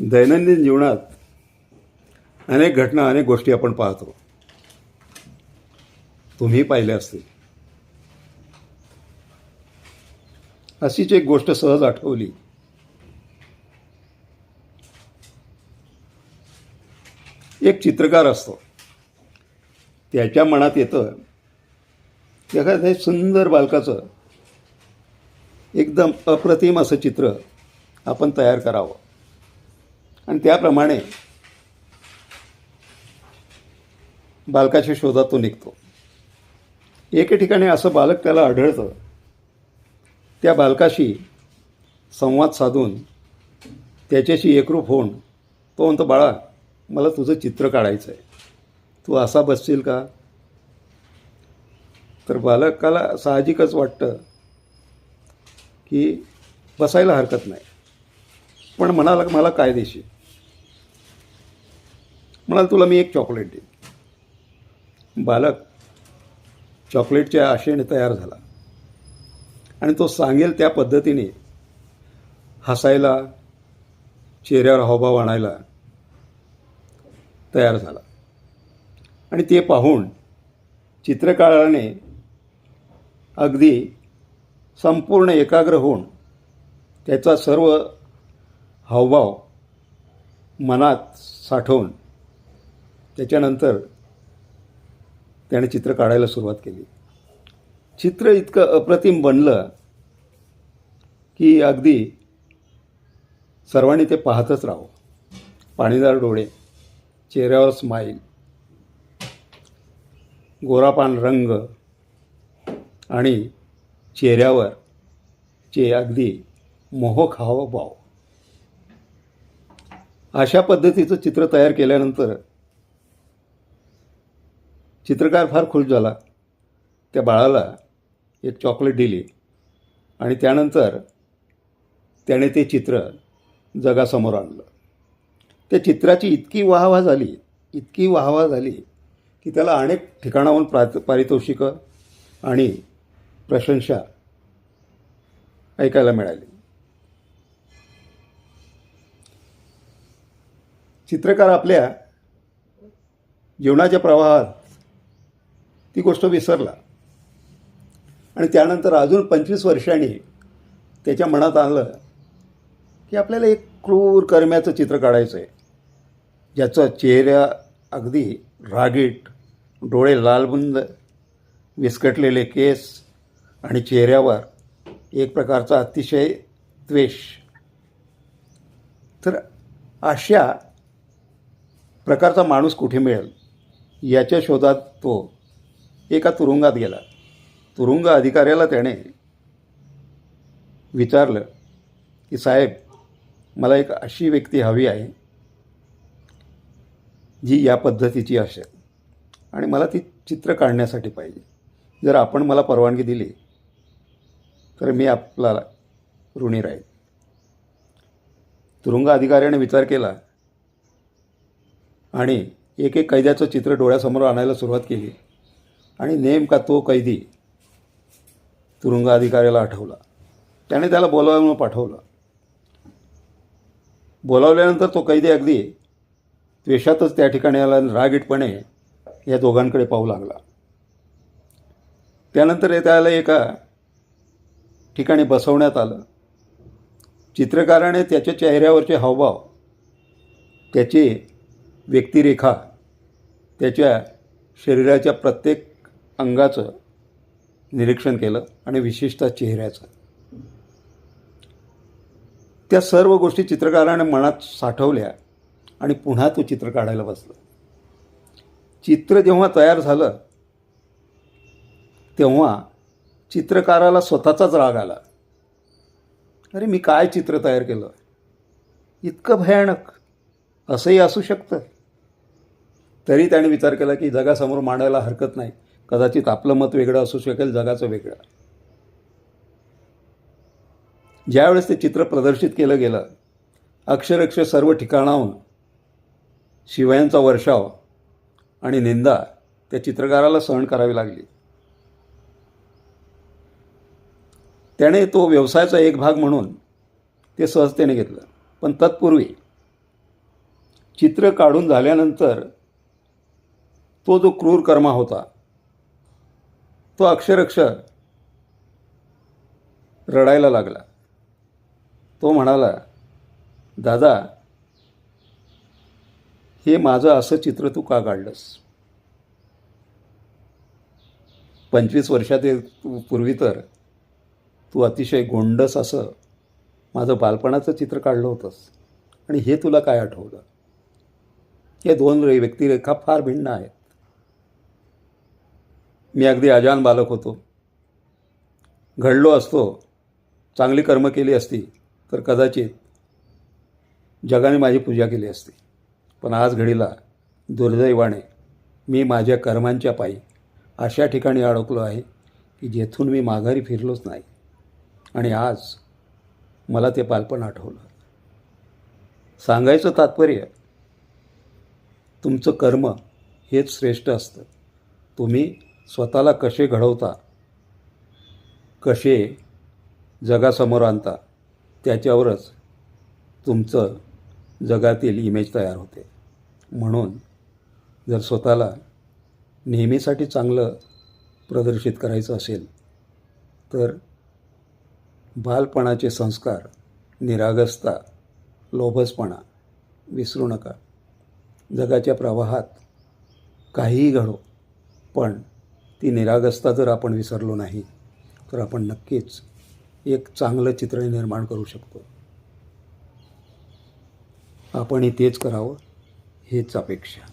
दैनंदिन जीवनात अनेक घटना अनेक गोष्टी आपण पाहतो. तुम्ही पाहिल्या असतील. अशीच एक गोष्ट सहज आठवली. एक चित्रकार असतो. त्याच्या मनात येतं एखाद्या सुंदर बालकाचं एकदम अप्रतिम असं चित्र आपण तयार करावं. आणि त्याप्रमाणे बालकाच्या शोधात तो निघतो. एके ठिकाणी असं बालक त्याला आढळतं त्या बालकाशी संवाद साधून त्याच्याशी एकरूप होऊन तो म्हणतो बाळा मला तुझं चित्र काढायचं आहे तू असा बसशील का? तर बालकाला साहजिकच वाटतं की बसायला हरकत नाही. पण म्हणाला मला काय देशील म्हणाल तुला मी एक चॉकलेट देईन. बालक चॉकलेटच्या आशेने तयार झाला. आणि तो सांगेल त्या पद्धतीने हसायला चेहऱ्यावर हावभाव आणायला तयार झाला. आणि ते पाहून चित्रकाराने अगदी संपूर्ण एकाग्र होऊन त्याचा सर्व हावभाव मनात साठवून त्याच्यानंतर त्याने चित्र काढायला सुरुवात केली. चित्र इतकं अप्रतिम बनलं की अगदी सर्वांनी ते पाहतच राहावं. पाणीदार डोळे चेहऱ्यावर स्माईल गोरापान रंग आणि चेहऱ्यावर चे अगदी मोहक हावभाव अशा पद्धतीचं चित्र तयार केल्यानंतर चित्रकार फार खुश झाला. त्या बाळाला एक चॉकलेट दिली आणि त्यानंतर त्याने ते चित्र जगासमोर आणलं. त्या चित्राची इतकी वाहवा झाली इतकी वाहवा झाली की त्याला अनेक ठिकाणाहून प्रात पारितोषिकं आणि प्रशंसा ऐकायला मिळाली. चित्रकार आपल्या जीवनाच्या प्रवाहात ती गोष्ट विसरला. आणि त्यानंतर अजून पंचवीस वर्षांनी त्याच्या मनात आलं की आपल्याला एक क्रूर कर्म्याचं चित्र काढायचं आहे ज्याचं चेहऱ्या अगदी रागीट डोळे लालबुंद विस्कटलेले केस आणि चेहऱ्यावर एक प्रकारचा अतिशय द्वेष. तर अशा प्रकारचा माणूस कुठे मिळेल? याच्या शोधात तो एका तुरुंगात गेला. तुरुंग अधिकाऱ्याला त्याने विचारलं की साहेब मला एक अशी व्यक्ती हवी आहे जी या पद्धतीची असेल आणि मला ती चित्र काढण्यासाठी पाहिजे. जर आपण मला परवानगी दिली तर मी आपला ऋणी राहील. तुरुंग अधिकाऱ्याने विचार केला आणि एक एक कैद्याचं चित्र डोळ्यासमोर आणायला सुरुवात केली. आणि नेमका तो कैदी तुरुंग अधिकाऱ्याला आठवला. त्याने त्याला बोलावून पाठवलं. बोलावल्यानंतर तो कैदी अगदी द्वेषातच त्या ठिकाणी आला रागीटपणे या दोघांकडे पाहू लागला. त्यानंतर त्याला एका ठिकाणी बसवण्यात आलं. चित्रकाराने त्याच्या चेहऱ्यावरचे हावभाव त्याची व्यक्तिरेखा त्याच्या शरीराच्या प्रत्येक अंगाचं निरीक्षण केलं आणि विशेषतः चेहऱ्याचं. त्या सर्व गोष्टी चित्रकाराने मनात साठवल्या आणि पुन्हा तो चित्र काढायला बसला. चित्र जेव्हा तयार झालं तेव्हा चित्रकाराला स्वतःचाच राग आला. अरे मी काय चित्र तयार केलं? इतकं भयानक. असंही असू शकतं. तरी त्याने विचार केला की जगासमोर मांडायला हरकत नाही. कदाचित आपलं मत वेगळं असू शकेल जगाचं वेगळं. ज्यावेळेस ते चित्र प्रदर्शित केलं गेलं अक्षरक्ष सर्व ठिकाणाहून शिवयांचा वर्षाव आणि निंदा त्या चित्रकाराला सहन करावी लागली. त्याने तो व्यवसायाचा एक भाग म्हणून ते सहजतेने घेतलं. पण तत्पूर्वी चित्र काढून झाल्यानंतर तो जो क्रूर कर्मा होता तो अक्षरक्षर रडायला लागला. तो म्हणाला दादा हे माझं असं चित्र तू का काढलंस? पंचवीस वर्षात पूर्वी तर तू अतिशय गोंडस असं माझं बालपणाचं चित्र काढलं होतंस आणि हे तुला काय आठवलं? या दोन व्यक्तिरेखा फार भिन्न आहेत. मी अगदी अजान बालक होतो. घडलो असतो. चांगली कर्म केली असती तर कदाचित जगाने माझी पूजा केली असती. पण आज घडीला दुर्दैवाने मी माझ्या कर्मांच्या पायी अशा ठिकाणी अडकलो आहे की जेथून मी माघारी फिरलोच नाही. आणि आज मला ते बालपण आठवलं. सांगायचं तात्पर्य तुमचं कर्म हेच श्रेष्ठ असतं. तुम्ही स्वतःला कसे घडवता कसे जगासमोर आणता त्याच्यावरच तुमचं जगातील इमेज तयार होते. म्हणून जर स्वतःला नेहमीसाठी चांगलं प्रदर्शित करायचं असेल तर बालपणाचे संस्कार निरागसता लोभसपणा विसरू नका. जगाच्या प्रवाहात काहीही घडो पण ती निरागसता जर आपण विसरलो नाही तर आपण नक्कीच एक चांगलं चित्र निर्माण करू शकतो. आपणही तेच करावं हेच अपेक्षा.